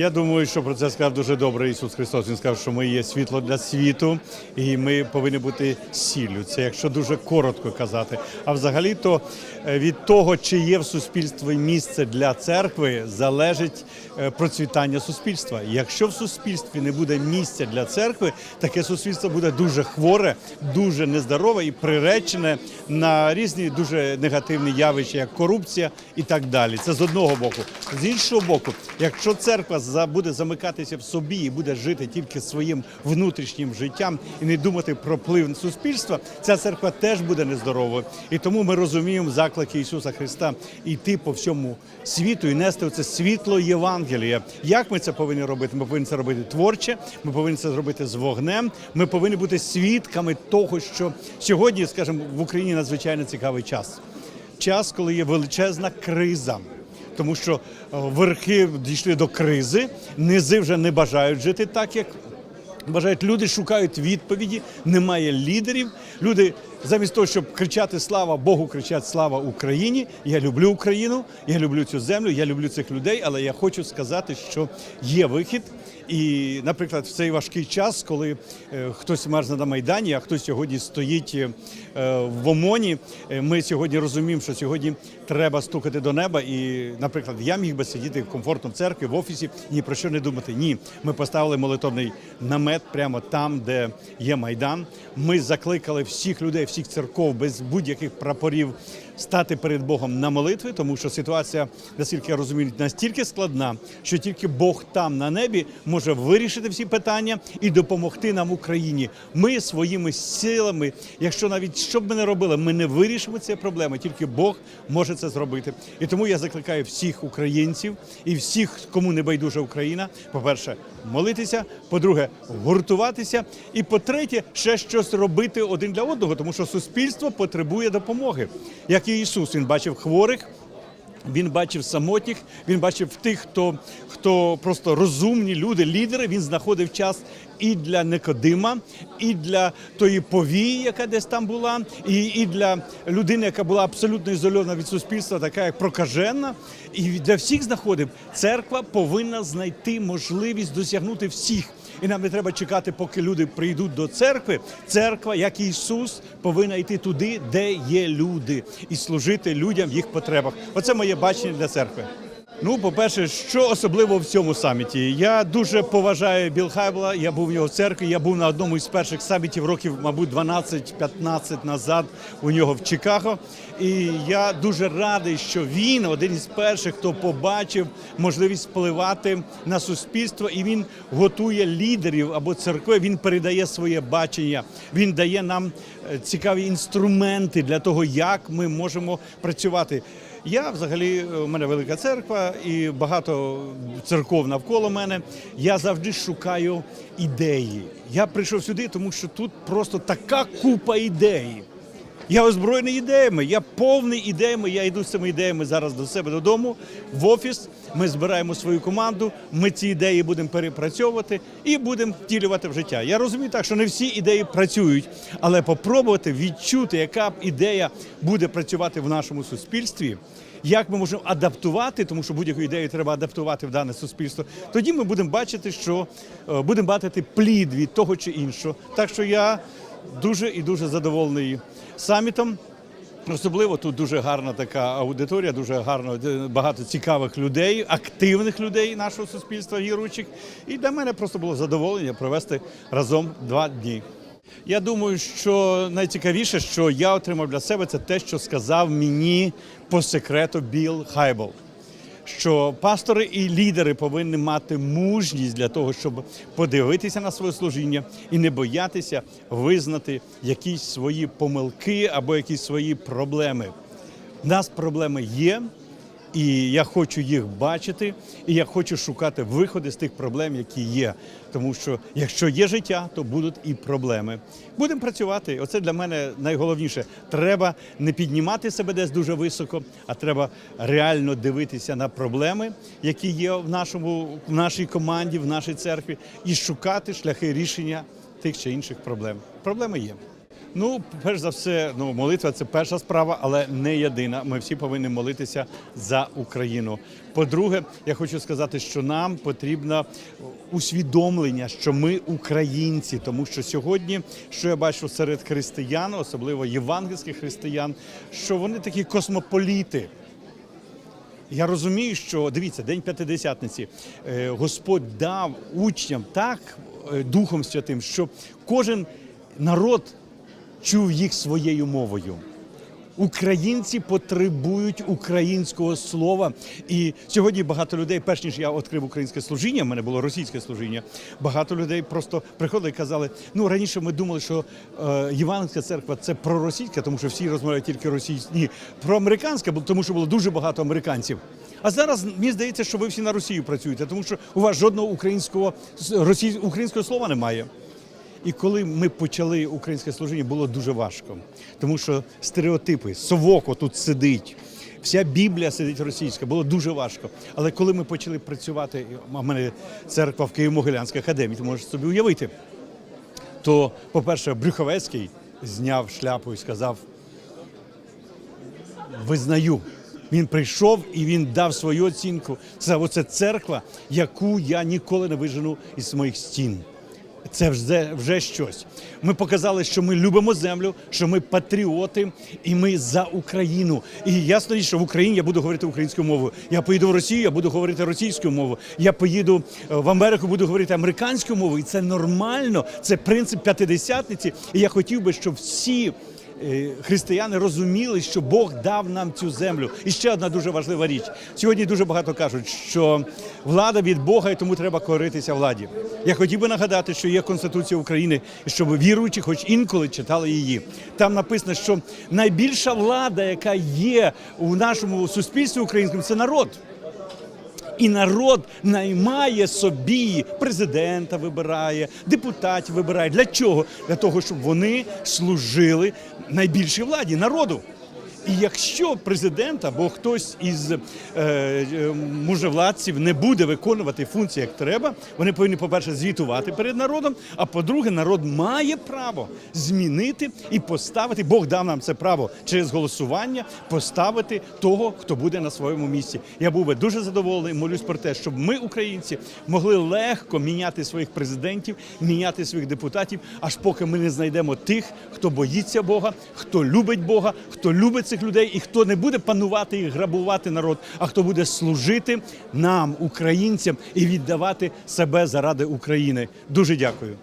Я думаю, що про це сказав дуже добре Ісус Христос. Він сказав, що ми є світло для світу, і ми повинні бути сіллю. Це якщо дуже коротко казати. А взагалі, то е, від того, чи є в суспільстві місце для церкви, залежить е, процвітання суспільства. Якщо в суспільстві не буде місця для церкви, таке суспільство буде дуже хворе, дуже нездорове і приречене на різні дуже негативні явища, як корупція і так далі. Це з одного боку. З іншого боку, якщо церква буде замикатися в собі і буде жити тільки своїм внутрішнім життям і не думати про вплив суспільства, ця церква теж буде нездоровою. І тому ми розуміємо заклики Ісуса Христа йти по всьому світу і нести це світло Євангелія. Як ми це повинні робити? Ми повинні це робити творче, ми повинні це зробити з вогнем. Ми повинні бути свідками того, що сьогодні, скажімо, в Україні надзвичайно цікавий час. Час, коли є величезна криза. Тому що е, верхи дійшли до кризи, низи вже не бажають жити так, як бажають. Люди шукають відповіді, немає лідерів. Люди замість того, щоб кричати Слава Богу, кричать Слава Україні. Я люблю Україну, я люблю цю землю, я люблю цих людей, але я хочу сказати, що є вихід. І, наприклад, в цей важкий час, коли е, хтось мерзне на майдані, а хтось сьогодні стоїть е, в ОМОНі, е, ми сьогодні розуміємо, що сьогодні треба стукати до неба. І, наприклад, я міг би сидіти комфортно в церкві, в офісі, ні про що не думати. Ні, ми поставили молитовний намет прямо там, де є майдан. Ми закликали всіх людей, всіх церков без будь-яких прапорів стати перед Богом на молитви, тому що ситуація, наскільки я розумію, настільки складна, що тільки Бог там на небі може вирішити всі питання і допомогти нам Україні. Ми своїми силами, якщо навіть що б ми не робили, ми не вирішимо ці проблеми. Тільки Бог може це зробити. І тому я закликаю всіх українців і всіх, кому не байдужа Україна, по-перше, молитися, по-друге, гуртуватися, і по-третє, ще щось робити один для одного, тому що суспільство потребує допомоги. Як і Ісус, він бачив хворих. Він бачив самотніх, він бачив тих, хто, хто просто розумні люди, лідери. Він знаходив час і для Никодима, і для тої повії, яка десь там була, і, і для людини, яка була абсолютно ізольована від суспільства, така як прокажена. І для всіх знаходив. Церква повинна знайти можливість досягнути всіх. І нам не треба чекати, поки люди прийдуть до церкви. Церква, як і Ісус, повинна йти туди, де є люди, і служити людям в їх потребах. Оце моє бачення для церкви. Ну, по-перше, що особливо в цьому саміті? Я дуже поважаю Біл Хайбла. Я був в нього в церкві. Я був на одному із перших самітів років, мабуть, 12-15 назад у нього в Чикаго. І я дуже радий, що він один із перших, хто побачив можливість впливати на суспільство, і він готує лідерів або церкви. Він передає своє бачення. Він дає нам е, цікаві інструменти для того, як ми можемо працювати. Я взагалі у мене велика церква і багато церков навколо мене. Я завжди шукаю ідеї. Я прийшов сюди, тому що тут просто така купа ідей. Я озброєний ідеями, я повний ідеями. Я йду з цими ідеями зараз до себе додому, в офіс. Ми збираємо свою команду. Ми ці ідеї будемо перепрацьовувати і будемо втілювати в життя. Я розумію так, що не всі ідеї працюють, але попробувати відчути, яка ідея буде працювати в нашому суспільстві. Як ми можемо адаптувати, тому що будь-яку ідею треба адаптувати в дане суспільство. Тоді ми будемо бачити, що е, будемо бачити плід від того чи іншого. Так що я дуже і дуже задоволений самітом. Особливо тут дуже гарна така аудиторія, дуже гарно багато цікавих людей, активних людей нашого суспільства, віруючих. І для мене просто було задоволення провести разом два дні. Я думаю, що найцікавіше, що я отримав для себе, це те, що сказав мені по секрету Біл Хайбл що пастори і лідери повинні мати мужність для того, щоб подивитися на своє служіння і не боятися визнати якісь свої помилки або якісь свої проблеми. У нас проблеми є, і я хочу їх бачити, і я хочу шукати виходи з тих проблем, які є. Тому що якщо є життя, то будуть і проблеми. Будемо працювати. Оце для мене найголовніше. Треба не піднімати себе десь дуже високо, а треба реально дивитися на проблеми, які є в нашому в нашій команді, в нашій церкві, і шукати шляхи рішення тих чи інших проблем. Проблеми є. Ну, перш за все, ну молитва це перша справа, але не єдина. Ми всі повинні молитися за Україну. По-друге, я хочу сказати, що нам потрібно усвідомлення, що ми українці, тому що сьогодні, що я бачу серед християн, особливо євангельських християн, що вони такі космополіти. Я розумію, що дивіться, День П'ятидесятниці. Е, Господь дав учням так е, Духом Святим, що кожен народ чув їх своєю мовою. Українці потребують українського слова. І сьогодні багато людей, перш ніж я відкрив українське служіння, в мене було російське служіння. Багато людей просто приходили і казали: ну раніше ми думали, що е, церква це проросійська, тому що всі розмовляють тільки російською. Ні, проамериканська, тому що було дуже багато американців. А зараз мені здається, що ви всі на Росію працюєте, тому що у вас жодного українського с- росій, українського слова немає. І коли ми почали українське служіння, було дуже важко, тому що стереотипи, совок тут сидить, вся Біблія сидить російська, було дуже важко. Але коли ми почали працювати, а в мене церква в Києво-Могилянській академії, ти можеш собі уявити, то, по-перше, Брюховецький зняв шляпу і сказав: визнаю. Він прийшов і він дав свою оцінку. Це оце церква, яку я ніколи не вижену із моїх стін. Це вже, вже щось. Ми показали, що ми любимо землю, що ми патріоти, і ми за Україну. І ясно, що в Україні я буду говорити українською мовою. Я поїду в Росію, я буду говорити російською мовою. Я поїду е, в Америку, буду говорити американською мовою. І це нормально. Це принцип п'ятидесятниці. І я хотів би, щоб всі. Е, Християни розуміли, що Бог дав нам цю землю. І ще одна дуже важлива річ. Сьогодні дуже багато кажуть, що влада від Бога, і тому треба коритися владі. Я хотів би нагадати, що є Конституція України, і щоб віруючі, хоч інколи читали її. Там написано, що найбільша влада, яка є у нашому суспільстві українському, це народ. І народ наймає собі президента, вибирає, депутатів вибирає. Для чого? Для того, щоб вони служили найбільшій владі народу. І якщо президент або хтось із е, е, мужевладців не буде виконувати функції як треба, вони повинні, по-перше, звітувати перед народом. А по-друге, народ має право змінити і поставити. Бог дав нам це право через голосування поставити того, хто буде на своєму місці. Я був би дуже задоволений. Молюсь про те, щоб ми, українці, могли легко міняти своїх президентів, міняти своїх депутатів, аж поки ми не знайдемо тих, хто боїться Бога, хто любить Бога, хто любить цих людей і хто не буде панувати і грабувати народ, а хто буде служити нам, українцям, і віддавати себе заради України. Дуже дякую.